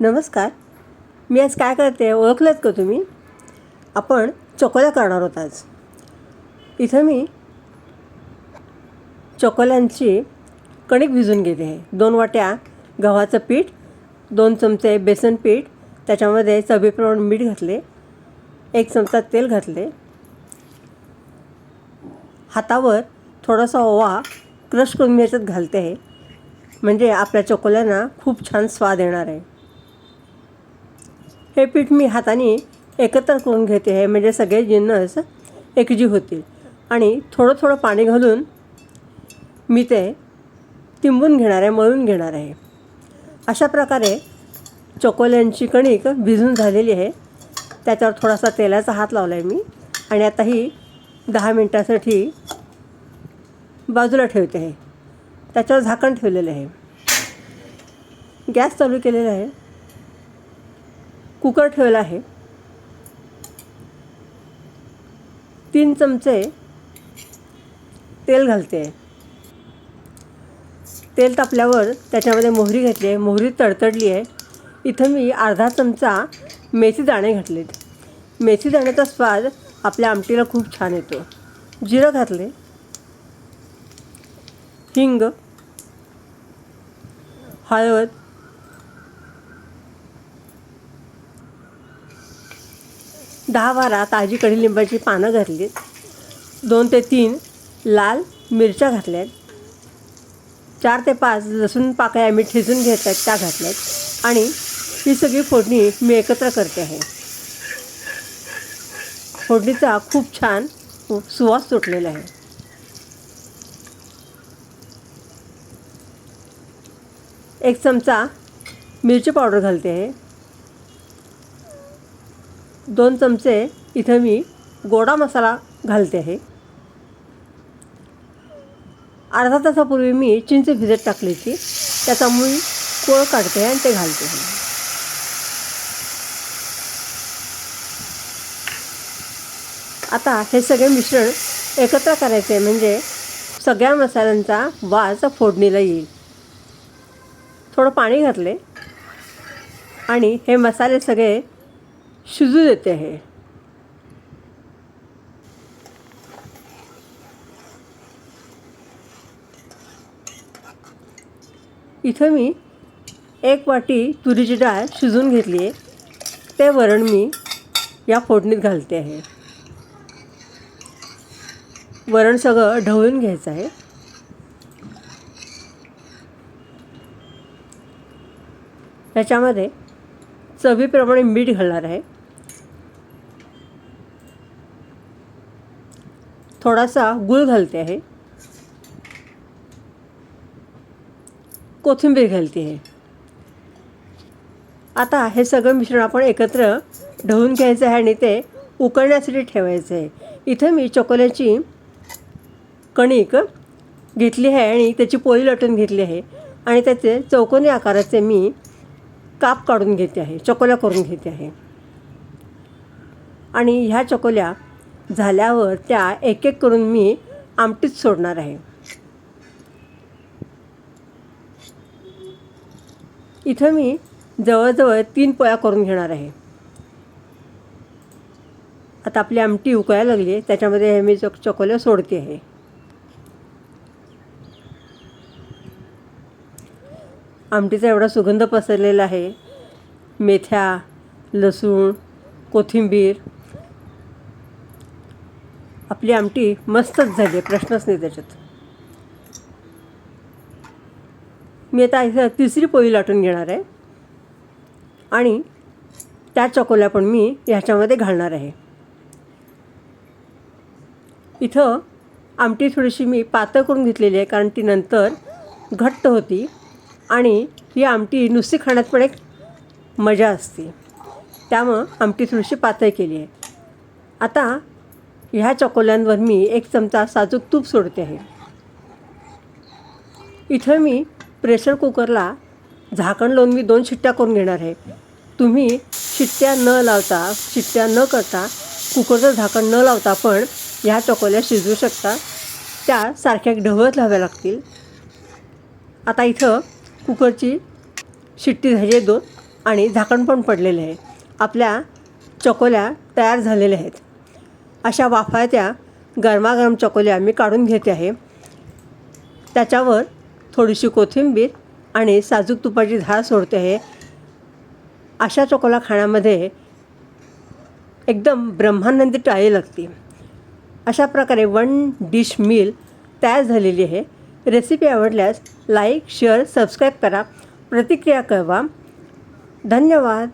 नमस्कार. मी आज काय करते ओळखलंत का तुम्ही? आपण चकोल्या करणार आहोत आज. इथं मी चकोल्यांची कणिक भिजून घेते. आहे दोन वाट्या गव्हाचं पीठ दोन चमचे बेसन पीठ त्याच्यामध्ये चवीप्रमाणे मीठ घातले एक चमचा तेल घातले. हातावर थोडासा ओवा क्रश करून मी याच्यात घालते. आहे म्हणजे आपल्या चकोल्यांना खूप छान स्वाद येणार आहे. हे पीठ मी हाताने एकत्र करून घेते. आहे म्हणजे सगळे जिन्नस एकजीव होतील. आणि थोडं थोडं पाणी घालून मी ते तिंबून घेणार आहे मळून घेणार आहे. अशा प्रकारे चकोल्यांची कणिक भिजून झालेली आहे. त्याच्यावर थोडासा तेलाचा हात लावला आहे मी. आणि आता ही दहा मिनटासाठी बाजूला ठेवते. आहे त्याच्यावर झाकण ठेवलेलं आहे. गॅस चालू केलेला आहे. कुकर ठेवला आहे. तीन चमचे तेल घालते. तेल तापल्यावर त्याच्यामध्ये मोहरी घातली आहे. मोहरी तडतडली आहे. इथं मी अर्धा चमचा मेथी दाणे घातलेत मेथी दाण्याचा स्वाद आपल्या आमटीला खूप छान येतो. जिरं घातले. हिंग हळद दहा बारा ताजी कढीलिंबाची पानं घातली दोन ते तीन लाल मिरच्या घातल्या आहेत चार ते पाच लसूण पाकळ्या मी ठेचून घेत आहेत त्या घातल्या आहेत आणि ही सगळी फोडणी मी एकत्र करते आहे. फोडणीचा खूप छान सुवास सुटलेला आहे. एक चमचा मिरची पावडर घालते आहे. दोन चमचे इथं मी गोडा मसाला घालते आहे. अर्धा तासापूर्वी मी चिंच भिजत टाकली होती. त्याचा मी कोळ काढते आणि ते घालते आहे. आता हे सगळे मिश्रण एकत्र करायचे म्हणजे सगळ्या मसाल्यांचा वास फोडणीला येईल. थोडं पाणी घातले आणि हे मसाले सगळे शिजू देते आहे इथं मी एक वाटी तुरीची डाळ शिजून घेतली आहे. ते वरण मी या फोडणीत घालते आहे. वरण सगळं ढवळून घ्यायचं आहे. त्याच्यामध्ये चवीप्रमाणे मीठ घालणार आहे. थोडासा गूळ घालते आहे. कोथिंबीर घालते आहे. आता हे सगळं मिश्रण आपण एकत्र ढवून घ्यायचं आहे आणि ते उकळण्यासाठी ठेवायचं आहे. इथं मी चकोल्याची कणिक घेतली आहे आणि त्याची पोळी लटून घेतली आहे. आणि त्याचे चौकोनी आकाराचे मी काप काढून घेते आहे. चकोल्या करून घेते आहे. आणि ह्या चकोल्या झाल्यावर त्या एक एक करून मी आमटीत सोडणार आहे. इथं मी जवळजवळ तीन पोळ्या करून घेणार आहे. आता आपली आमटी उकळायला लागली आहे त्याच्यामध्ये हे मी चक चकोल्या सोडते आहे. आमटीचा एवढा सुगंध पसरलेला आहे. मेथ्या लसूण कोथिंबीर आपली आमटी मस्तच झाली आहे प्रश्नच नाही त्याच्यात. मी आता इथं तिसरी पोळी लाटून घेणार आहे. आणि त्या चकोल्या पण मी ह्याच्यामध्ये घालणार आहे. इथं आमटी थोडीशी मी पातळ करून घेतलेली आहे कारण ती नंतर घट्ट होती. आणि ही आमटी नुसती खाण्यात पण एक मजा असते. त्यामुळं आमटी थोडीशी पातळ केली आहे. आता ह्या चकोल्यांवर मी एक चमचा साजूक तूप सोडते आहे. इथं मी प्रेशर कुकरला झाकण लावून मी दोन शिट्ट्या करून घेणार आहे. तुम्ही शिट्ट्या न लावता शिट्ट्या न करता कुकरचं झाकण न लावता पण ह्या चकोल्या शिजवू शकता. त्या सारख्या ढवळत लावाव्या लागतील. आता इथं कुकरची शिट्टी झाली आहे दोन आणि झाकण पण पडलेले आहे. आपल्या चकोल्या तयार झालेल्या आहेत. अशा वाफाळत्या गरमागरम चकोल्या मी काढून घेते आहे. त्याच्यावर थोडीशी कोथिंबीर आणि साजूक तुपाची धार सोडते आहे. अशा चकोला खाण्यामध्ये एकदम ब्रह्मानंदी टाळी लागते. अशा प्रकारे वन डिश मील तयार झालेली आहे. रेसिपी आवडल्यास लाईक शेअर सबस्क्राईब करा. प्रतिक्रिया कळवा. धन्यवाद.